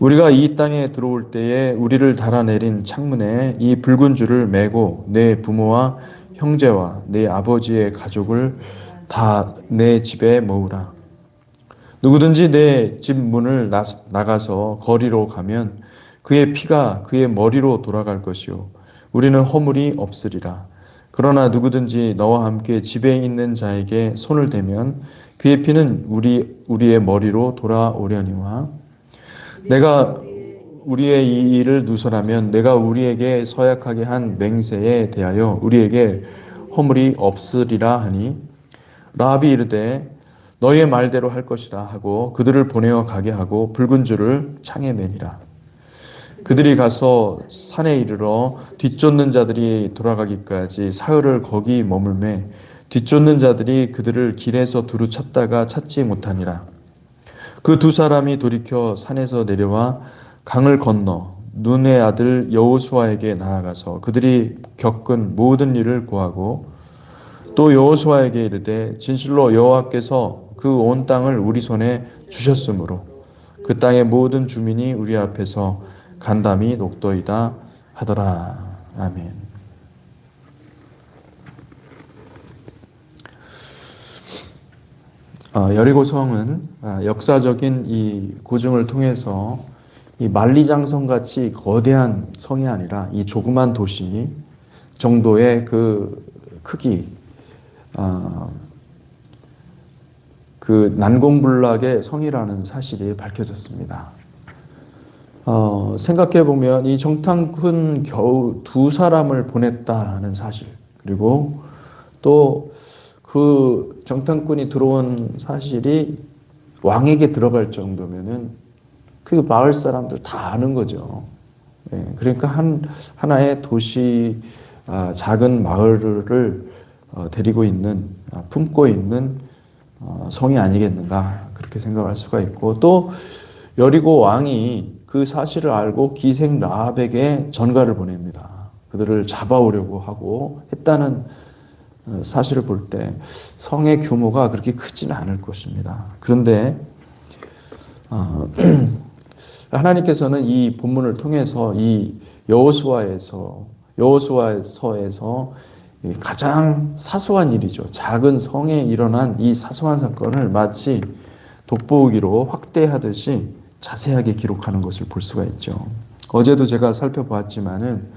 우리가 이 땅에 들어올 때에 우리를 달아내린 창문에 이 붉은 줄을 매고 내 부모와 형제와 내 아버지의 가족을 다 내 집에 모으라. 누구든지 내 집 문을 나- 나가서 거리로 가면 그의 피가 그의 머리로 돌아갈 것이요 우리는 허물이 없으리라. 그러나 누구든지 너와 함께 집에 있는 자에게 손을 대면 그의 피는 우리 우리의 머리로 돌아오려니와 내가 우리의 이 일을 누설하면 내가 우리에게 서약하게 한 맹세에 대하여 우리에게 허물이 없으리라 하니 라합이 이르되 너희의 말대로 할 것이라 하고 그들을 보내어 가게 하고 붉은 줄을 창에 매니라. 그들이 가서 산에 이르러 뒤쫓는 자들이 돌아가기까지 사흘을 거기 머물매 뒤쫓는 자들이 그들을 길에서 두루 찾다가 찾지 못하니라 그 두 사람이 돌이켜 산에서 내려와 강을 건너 눈의 아들 여호수아에게 나아가서 그들이 겪은 모든 일을 고하고 또 여호수아에게 이르되 진실로 여호와께서 그 온 땅을 우리 손에 주셨으므로 그 땅의 모든 주민이 우리 앞에서 간담이 녹도이다 하더라 아멘. 어, 여리고성은 아, 역사적인 이 고증을 통해서 이 만리장성 같이 거대한 성이 아니라 이 조그만 도시 정도의 그 크기, 어, 그 난공불락의 성이라는 사실이 밝혀졌습니다. 어, 생각해 보면 이 정탐꾼 겨우 두 사람을 보냈다는 사실 그리고 또 그 정탐꾼이 들어온 사실이 왕에게 들어갈 정도면은 그 마을 사람들 다 아는 거죠. 예, 그러니까 한 하나의 도시 아, 작은 마을을 어, 데리고 있는 아, 품고 있는 어, 성이 아니겠는가 그렇게 생각할 수가 있고 또 여리고 왕이 그 사실을 알고 기생 라합에게 전가를 보냅니다. 그들을 잡아오려고 하고 했다는 어, 사실을 볼 때 성의 규모가 그렇게 크지는 않을 것입니다. 그런데 어, 하나님께서는 이 본문을 통해서 이 여호수아에서 여호수아서에서 이 가장 사소한 일이죠. 작은 성에 일어난 이 사소한 사건을 마치 돋보기로 확대하듯이 자세하게 기록하는 것을 볼 수가 있죠. 어제도 제가 살펴보았지만은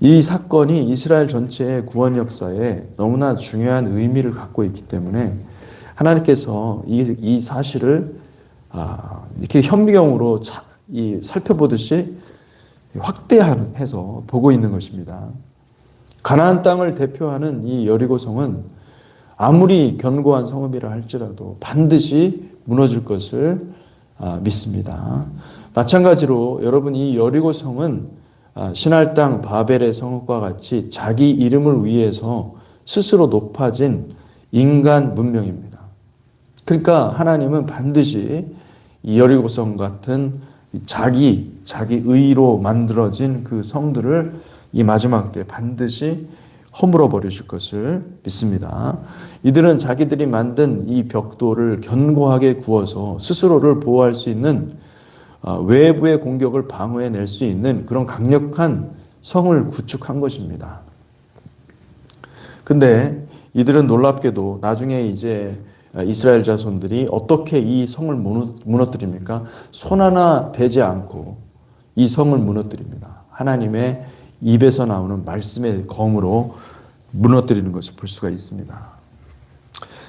이 사건이 이스라엘 전체의 구원 역사에 너무나 중요한 의미를 갖고 있기 때문에 하나님께서 이, 이 사실을 아, 이렇게 현미경으로 차, 이 살펴보듯이 확대해서 보고 있는 것입니다. 가나안 땅을 대표하는 이 여리고성은 아무리 견고한 성읍이라 할지라도 반드시 무너질 것을 아, 믿습니다. 마찬가지로 여러분 이 여리고성은 아, 신할 땅 바벨의 성읍과 같이 자기 이름을 위해서 스스로 높아진 인간 문명입니다. 그러니까 하나님은 반드시 이 여리고성 같은 자기 자기 의로 만들어진 그 성들을 이 마지막 때 반드시 허물어 버리실 것을 믿습니다. 이들은 자기들이 만든 이 벽돌을 견고하게 구워서 스스로를 보호할 수 있는 어, 외부의 공격을 방어해낼 수 있는 그런 강력한 성을 구축한 것입니다. 근데 이들은 놀랍게도 나중에 이제 이스라엘 자손들이 어떻게 이 성을 무너뜨립니까? 손 하나 대지 않고 이 성을 무너뜨립니다. 하나님의 입에서 나오는 말씀의 검으로 무너뜨리는 것을 볼 수가 있습니다.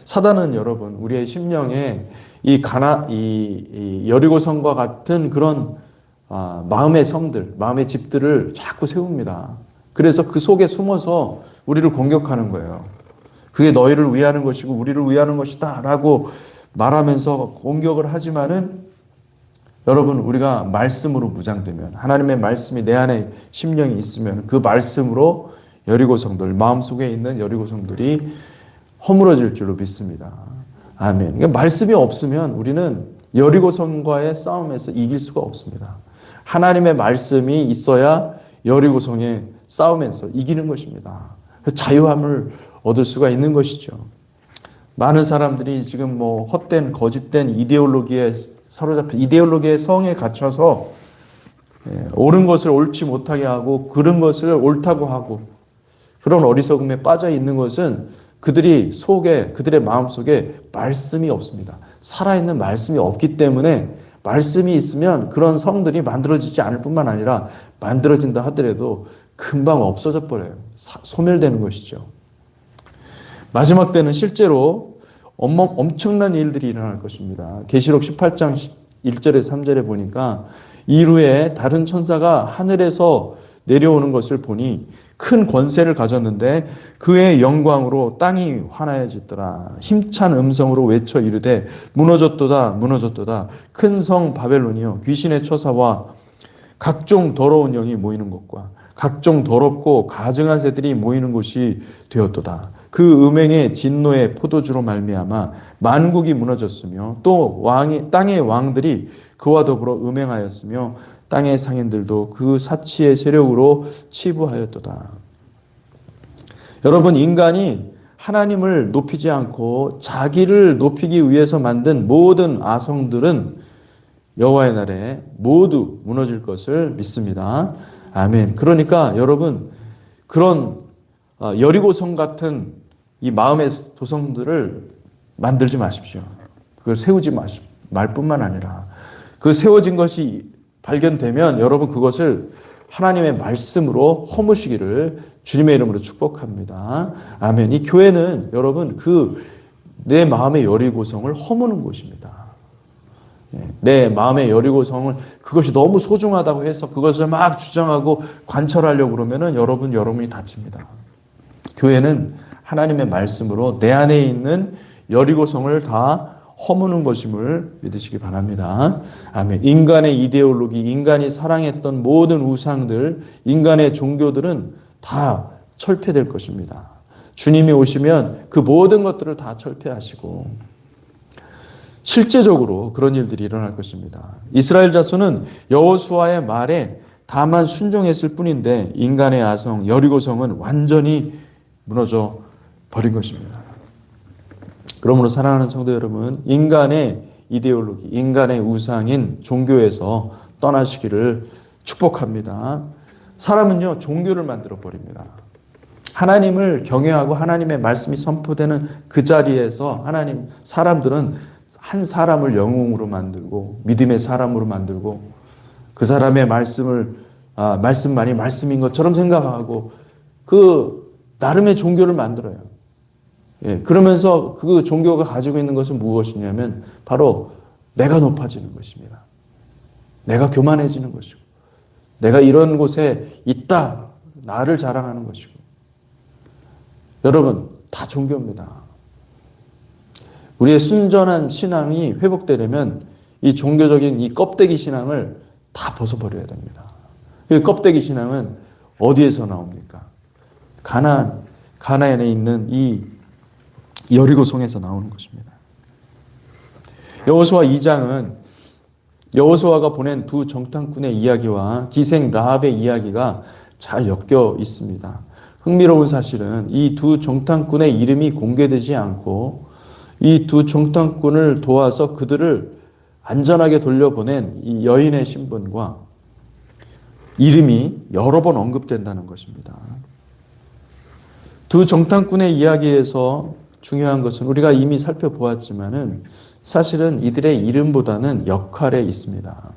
사단은 여러분 우리의 심령에 이 가나 이, 이 여리고 성과 같은 그런 아, 마음의 성들, 마음의 집들을 자꾸 세웁니다. 그래서 그 속에 숨어서 우리를 공격하는 거예요. 그게 너희를 위하는 것이고 우리를 위하는 것이다라고 말하면서 공격을 하지만은 여러분 우리가 말씀으로 무장되면 하나님의 말씀이 내 안에 심령이 있으면 그 말씀으로 여리고 성들 마음속에 있는 여리고 성들이 허물어질 줄로 믿습니다. 아멘. 그러니까 말씀이 없으면 우리는 여리고 성과의 싸움에서 이길 수가 없습니다. 하나님의 말씀이 있어야 여리고 성의 싸움에서 이기는 것입니다. 자유함을 얻을 수가 있는 것이죠. 많은 사람들이 지금 뭐 헛된 거짓된 이데올로기에 사로잡혀 이데올로기의 성에 갇혀서 예, 옳은 것을 옳지 못하게 하고 그런 것을 옳다고 하고 그런 어리석음에 빠져 있는 것은 그들이 속에 그들의 마음 속에 말씀이 없습니다. 살아있는 말씀이 없기 때문에 말씀이 있으면 그런 성들이 만들어지지 않을 뿐만 아니라 만들어진다 하더라도 금방 없어져 버려요. 사- 소멸되는 것이죠. 마지막 때는 실제로 엄청난 일들이 일어날 것입니다. 계시록 18장 1절에 3절에 보니까 이후에 다른 천사가 하늘에서 내려오는 것을 보니 큰 권세를 가졌는데 그의 영광으로 땅이 환하여졌더라. 힘찬 음성으로 외쳐 이르되 무너졌도다 무너졌도다 큰 성 바벨론이요 귀신의 처사와 각종 더러운 영이 모이는 것과 각종 더럽고 가증한 새들이 모이는 곳이 되었도다. 그 음행의 진노의 포도주로 말미암아 만국이 무너졌으며 또 왕이 땅의 왕들이 그와 더불어 음행하였으며 땅의 상인들도 그 사치의 세력으로 치부하였도다. 여러분 인간이 하나님을 높이지 않고 자기를 높이기 위해서 만든 모든 아성들은 여호와의 날에 모두 무너질 것을 믿습니다. 아멘. 그러니까 여러분 그런 어, 여리고성 같은 이 마음의 도성들을 만들지 마십시오. 그걸 세우지 마시, 말 뿐만 아니라 그 세워진 것이 발견되면 여러분 그것을 하나님의 말씀으로 허무시기를 주님의 이름으로 축복합니다. 아멘. 이 교회는 여러분 그 내 마음의 여리고성을 허무는 곳입니다. 예, 내 마음의 여리고성을 그것이 너무 소중하다고 해서 그것을 막 주장하고 관철하려고 그러면은 여러분 여러분이 다칩니다. 교회는 하나님의 말씀으로 내 안에 있는 여리고성을 다 허무는 것임을 믿으시기 바랍니다. 아멘. 인간의 이데올로기, 인간이 사랑했던 모든 우상들, 인간의 종교들은 다 철폐될 것입니다. 주님이 오시면 그 모든 것들을 다 철폐하시고 실제적으로 그런 일들이 일어날 것입니다. 이스라엘 자손은 여호수아의 말에 다만 순종했을 뿐인데 인간의 아성 여리고성은 완전히 무너져 버린 것입니다. 그러므로 사랑하는 성도 여러분, 인간의 이데올로기, 인간의 우상인 종교에서 떠나시기를 축복합니다. 사람은요, 종교를 만들어 버립니다. 하나님을 경외하고 하나님의 말씀이 선포되는 그 자리에서 하나님, 사람들은 한 사람을 영웅으로 만들고 믿음의 사람으로 만들고 그 사람의 말씀을 아, 말씀만이 말씀인 것처럼 생각하고 그 나름의 종교를 만들어요. 예, 그러면서 그 종교가 가지고 있는 것은 무엇이냐면 바로 내가 높아지는 것입니다. 내가 교만해지는 것이고 내가 이런 곳에 있다 나를 자랑하는 것이고 여러분 다 종교입니다. 우리의 순전한 신앙이 회복되려면 이 종교적인 이 껍데기 신앙을 다 벗어버려야 됩니다. 이 껍데기 신앙은 어디에서 나옵니까? 가나안, 가나안에 있는 이 여리고성에서 나오는 것입니다. 여호수아 2장은 여호수아가 보낸 두 정탐꾼의 이야기와 기생 라합의 이야기가 잘 엮여 있습니다. 흥미로운 사실은 이 두 정탐꾼의 이름이 공개되지 않고 이 두 정탐꾼을 도와서 그들을 안전하게 돌려보낸 이 여인의 신분과 이름이 여러 번 언급된다는 것입니다. 두 정탐꾼의 이야기에서 중요한 것은 우리가 이미 살펴보았지만은 사실은 이들의 이름보다는 역할에 있습니다.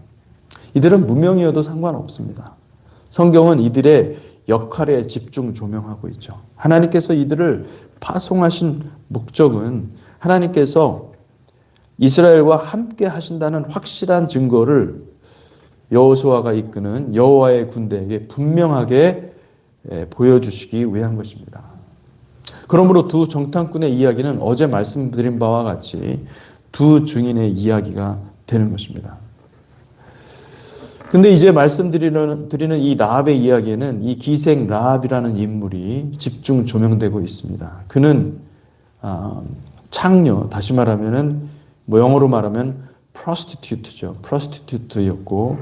이들은 무명이어도 상관없습니다. 성경은 이들의 역할에 집중 조명하고 있죠. 하나님께서 이들을 파송하신 목적은 하나님께서 이스라엘과 함께 하신다는 확실한 증거를 여호수아가 이끄는 여호와의 군대에게 분명하게 보여주시기 위한 것입니다. 그러므로 두 정탐꾼의 이야기는 어제 말씀드린 바와 같이 두 증인의 이야기가 되는 것입니다. 근데 이제 말씀드리는 드리는 이 라합의 이야기에는 이 기생 라합이라는 인물이 집중 조명되고 있습니다. 그는 아, 창녀 다시 말하면은 뭐 영어로 말하면 prostitute죠. prostitute였고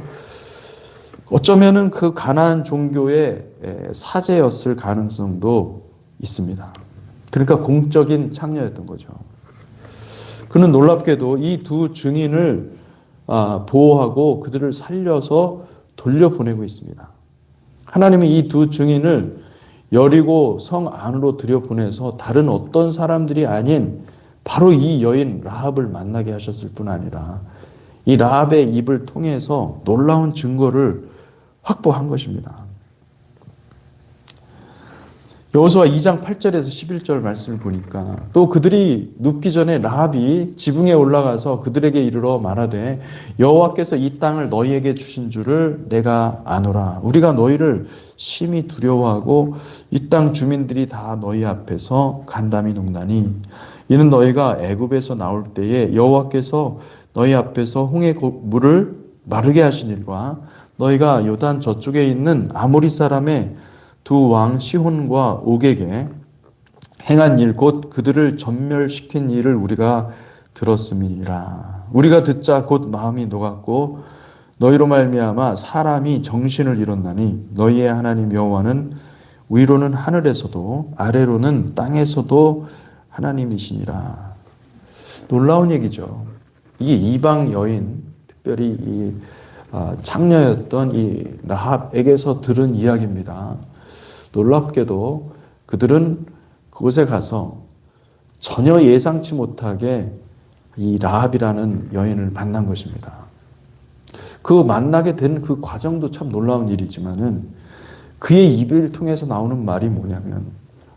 어쩌면은 그 가나안 종교의 에, 사제였을 가능성도 있습니다. 그러니까 공적인 창녀였던 거죠. 그는 놀랍게도 이 두 증인을 아, 보호하고 그들을 살려서 돌려보내고 있습니다. 하나님은 이두 증인을 여리고 성 안으로 들여보내서 다른 어떤 사람들이 아닌 바로 이 여인 라합을 만나게 하셨을 뿐 아니라 이 라합의 입을 통해서 놀라운 증거를 확보한 것입니다. 여호수아 2장 8절에서 11절 말씀을 보니까 또 그들이 눕기 전에 라합이 지붕에 올라가서 그들에게 이르러 말하되 여호와께서 이 땅을 너희에게 주신 줄을 내가 아노라. 우리가 너희를 심히 두려워하고 이 땅 주민들이 다 너희 앞에서 간담이 농다니 이는 너희가 애굽에서 나올 때에 여호와께서 너희 앞에서 홍해 물을 마르게 하신 일과 너희가 요단 저쪽에 있는 아모리 사람의 두 왕 시혼과 옥에게 행한 일 곧 그들을 전멸시킨 일을 우리가 들었음이니라. 우리가 듣자 곧 마음이 녹았고 너희로 말미암아 사람이 정신을 잃었나니 너희의 하나님 여호와는 위로는 하늘에서도 아래로는 땅에서도 하나님이시니라. 놀라운 얘기죠. 이게 이방 여인, 특별히 이 아, 창녀였던 이 라합에게서 들은 이야기입니다. 놀랍게도 그들은 그곳에 가서 전혀 예상치 못하게 이 라합이라는 여인을 만난 것입니다. 그 만나게 된 그 과정도 참 놀라운 일이지만은 그의 입을 통해서 나오는 말이 뭐냐면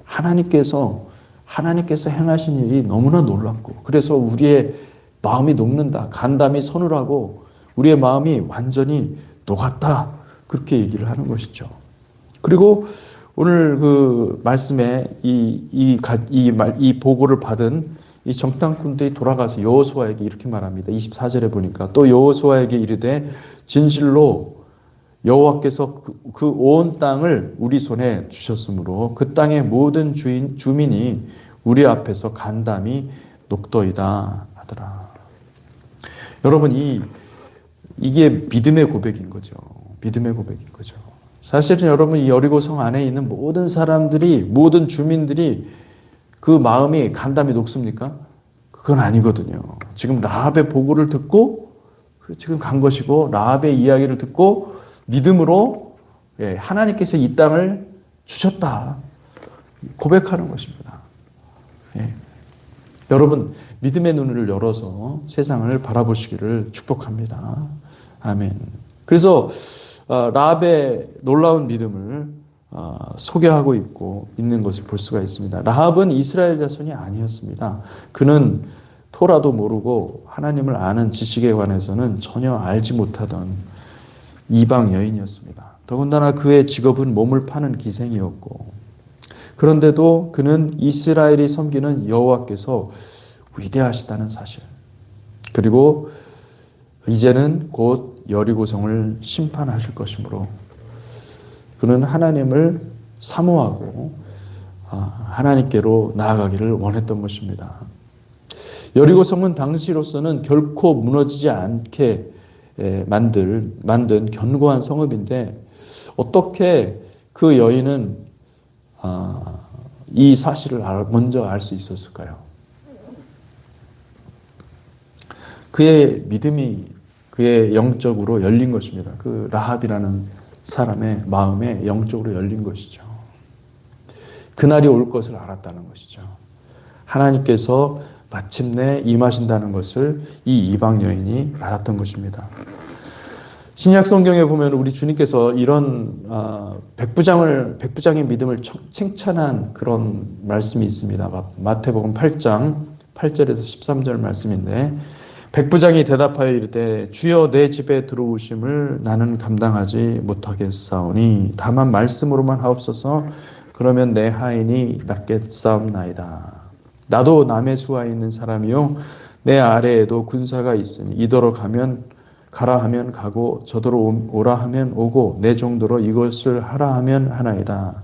하나님께서 하나님께서 행하신 일이 너무나 놀랍고 그래서 우리의 마음이 녹는다. 간담이 서늘하고 우리의 마음이 완전히 녹았다. 그렇게 얘기를 하는 것이죠. 그리고 오늘 그 말씀에 이, 이, 이, 말, 이 보고를 받은 이 정탐꾼들이 돌아가서 여호수아에게 이렇게 말합니다. 24절에 보니까 또 여호수아에게 이르되 진실로 여호와께서 그 온 땅을 우리 손에 주셨으므로 그 땅의 모든 주인 주민이 우리 앞에서 간담이 녹더이다 하더라. 여러분 이 이게 믿음의 고백인 거죠. 믿음의 고백인 거죠. 사실은 여러분 이 여리고 성 안에 있는 모든 사람들이 모든 주민들이 그 마음이 간담이 녹습니까? 그건 아니거든요. 지금 라합의 보고를 듣고 지금 간 것이고 라합의 이야기를 듣고 믿음으로 예, 하나님께서 이 땅을 주셨다 고백하는 것입니다. 예. 여러분 믿음의 눈을 열어서 세상을 바라보시기를 축복합니다. 아멘. 그래서 어, 라합의 놀라운 믿음을 어, 소개하고 있고 있는 것을 볼 수가 있습니다. 라합은 이스라엘 자손이 아니었습니다. 그는 토라도 모르고 하나님을 아는 지식에 관해서는 전혀 알지 못하던 이방 여인이었습니다. 더군다나 그의 직업은 몸을 파는 기생이었고 그런데도 그는 이스라엘이 섬기는 여호와께서 위대하시다는 사실 그리고 이제는 곧 여리고성을 심판하실 것이므로 그는 하나님을 사모하고 아, 하나님께로 나아가기를 원했던 것입니다. 여리고성은 당시로서는 결코 무너지지 않게 만들, 만든 견고한 성읍인데 어떻게 그 여인은 아, 이 사실을 먼저 알 수 있었을까요? 그의 믿음이 그의 영적으로 열린 것입니다. 그 라합이라는 사람의 마음에 영적으로 열린 것이죠. 그날이 올 것을 알았다는 것이죠. 하나님께서 마침내 임하신다는 것을 이 이방 여인이 알았던 것입니다. 신약 성경에 보면 우리 주님께서 이런 아, 백부장을 백부장의 믿음을 칭찬한 그런 말씀이 있습니다. 마태복음 8장 8절에서 13절 말씀인데 백부장이 대답하여 이르되 주여 내 집에 들어오심을 나는 감당하지 못하겠사오니 다만 말씀으로만 하옵소서 그러면 내 하인이 낫겠사옵나이다. 나도 남의 수하에 있는 사람이요 내 아래에도 군사가 있으니 이더러 가면 가라 하면 가고 저더러 오- 오라 하면 오고 내 정도로 이것을 하라 하면 하나이다.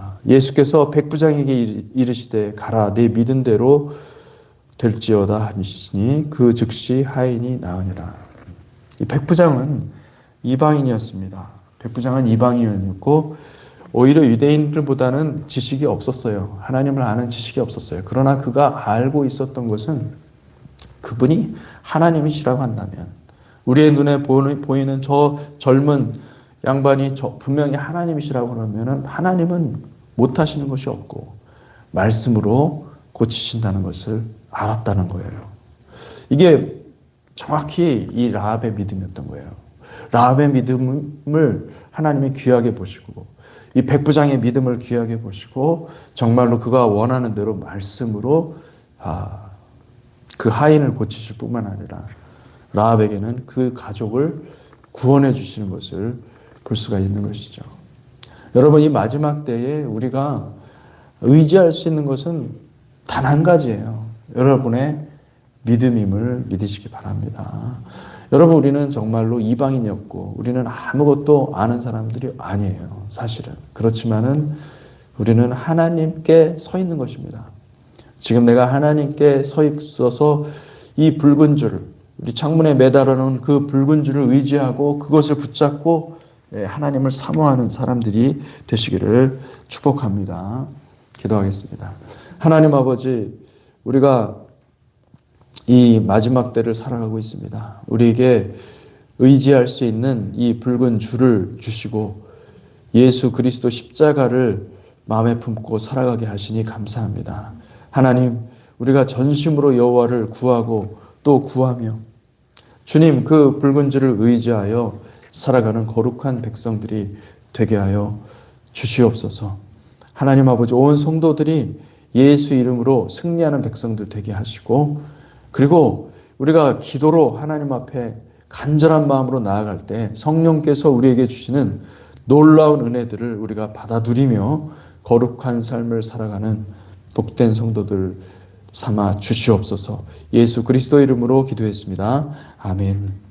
예수께서 백부장에게 이르- 이르시되 가라 내 믿은 대로 될지어다 하시니 그 즉시 하인이 나으니라. 이 백부장은 이방인이었습니다. 백부장은 이방인이었고 오히려 유대인들보다는 지식이 없었어요. 하나님을 아는 지식이 없었어요. 그러나 그가 알고 있었던 것은 그분이 하나님이시라고 한다면 우리의 눈에 보이는, 저 젊은 양반이 저 분명히 하나님이시라고 그러면은 하나님은 못 하시는 것이 없고 말씀으로 고치신다는 것을 알았다는 거예요. 이게 정확히 이 라합의 믿음이었던 거예요. 라합의 믿음을 하나님이 귀하게 보시고 이 백부장의 믿음을 귀하게 보시고 정말로 그가 원하는 대로 말씀으로 아, 그 하인을 고치실 뿐만 아니라 라합에게는 그 가족을 구원해 주시는 것을 볼 수가 있는 것이죠. 여러분 이 마지막 때에 우리가 의지할 수 있는 것은 단 한 가지예요. 여러분의 믿음임을 믿으시기 바랍니다. 여러분 우리는 정말로 이방인이었고 우리는 아무것도 아는 사람들이 아니에요. 사실은 그렇지만은 우리는 하나님께 서 있는 것입니다. 지금 내가 하나님께 서 있어서 이 붉은 줄, 우리 창문에 매달아 놓은 그 붉은 줄을 의지하고 그것을 붙잡고 예, 하나님을 사모하는 사람들이 되시기를 축복합니다. 기도하겠습니다. 하나님 아버지, 우리가 이 마지막 때를 살아가고 있습니다. 우리에게 의지할 수 있는 이 붉은 줄을 주시고 예수 그리스도 십자가를 마음에 품고 살아가게 하시니 감사합니다. 하나님, 우리가 전심으로 여호와를 구하고 또 구하며 주님 그 붉은 줄을 의지하여 살아가는 거룩한 백성들이 되게 하여 주시옵소서. 하나님 아버지 온 성도들이 예수 이름으로 승리하는 백성들 되게 하시고 그리고 우리가 기도로 하나님 앞에 간절한 마음으로 나아갈 때 성령께서 우리에게 주시는 놀라운 은혜들을 우리가 받아들이며 거룩한 삶을 살아가는 복된 성도들 삼아 주시옵소서. 예수 그리스도 이름으로 기도했습니다. 아멘.